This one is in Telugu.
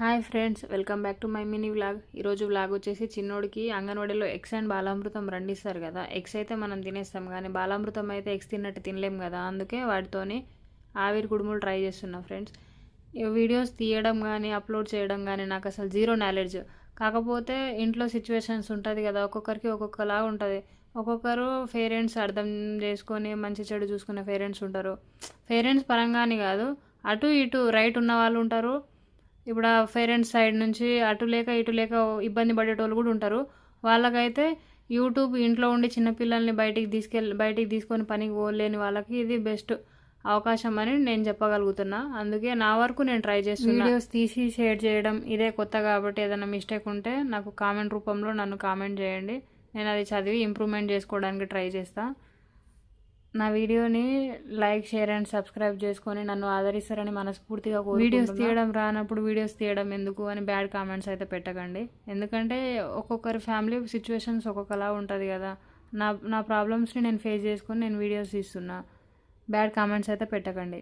Hi friends welcome back to my mini vlog. ఈరోజు వ్లాగ్ వచ్చేసి చిన్నోడికి అంగన్వాడీలో ఎగ్స్ అండ్ బాలామృతం రండిస్తారు కదా. ఎగ్స్ అయితే మనం తినేస్తాం కానీ బాలామృతం అయితే ఎగ్స్ తిన్నట్టు తినలేం కదా. అందుకే వాటితోని ఆవిరి కుడుములు ట్రై చేస్తున్నా ఫ్రెండ్స్. వీడియోస్ తీయడం కానీ అప్లోడ్ చేయడం కానీ నాకు అసలు జీరో నాలెడ్జ్. కాకపోతే ఇంట్లో సిచ్యువేషన్స్ ఉంటుంది కదా ఒక్కొక్కరికి ఒక్కొక్కలా ఉంటుంది. ఒక్కొక్కరు పేరెంట్స్ అర్థం చేసుకొని మంచి చెడు చూసుకునే పేరెంట్స్ ఉంటారు. పేరెంట్స్ పరంగాని కాదు అటు ఇటు రైట్ ఉన్న వాళ్ళు ఉంటారు. ఇప్పుడు ఆ పేరెంట్స్ సైడ్ నుంచి అటు లేక ఇటు లేక ఇబ్బంది పడేటోళ్ళు కూడా ఉంటారు. వాళ్ళకైతే యూట్యూబ్ ఇంట్లో ఉండి చిన్నపిల్లల్ని బయటికి తీసుకెళ్ళి బయటికి తీసుకొని పనికి పోలేని వాళ్ళకి ఇది బెస్ట్ అవకాశం అని నేను చెప్పగలుగుతున్నా. అందుకే నా వరకు నేను ట్రై చేస్తున్నా. వీడియోస్ తీసి షేర్ చేయడం ఇదే కొత్త కాబట్టి ఏదైనా మిస్టేక్ ఉంటే నాకు కామెంట్ రూపంలో నన్ను కామెంట్ చేయండి. నేను అది చదివి ఇంప్రూవ్మెంట్ చేసుకోవడానికి ట్రై చేస్తాను నా వీడియోని లైక్ షేర్ అండ్ సబ్స్క్రైబ్ చేసుకొని నన్ను ఆదరిస్తారని మనస్ఫూర్తిగా వీడియోస్ తీయడం రానప్పుడు వీడియోస్ తీయడం ఎందుకు అని బ్యాడ్ కామెంట్స్ అయితే పెట్టకండి. ఎందుకంటే ఒక్కొక్కరి ఫ్యామిలీ సిచ్యువేషన్స్ ఒక్కొక్కలా ఉంటుంది కదా. నా నా ప్రాబ్లమ్స్ని నేను ఫేస్ చేసుకొని నేను వీడియోస్ తీస్తున్నా. బ్యాడ్ కామెంట్స్ అయితే పెట్టకండి.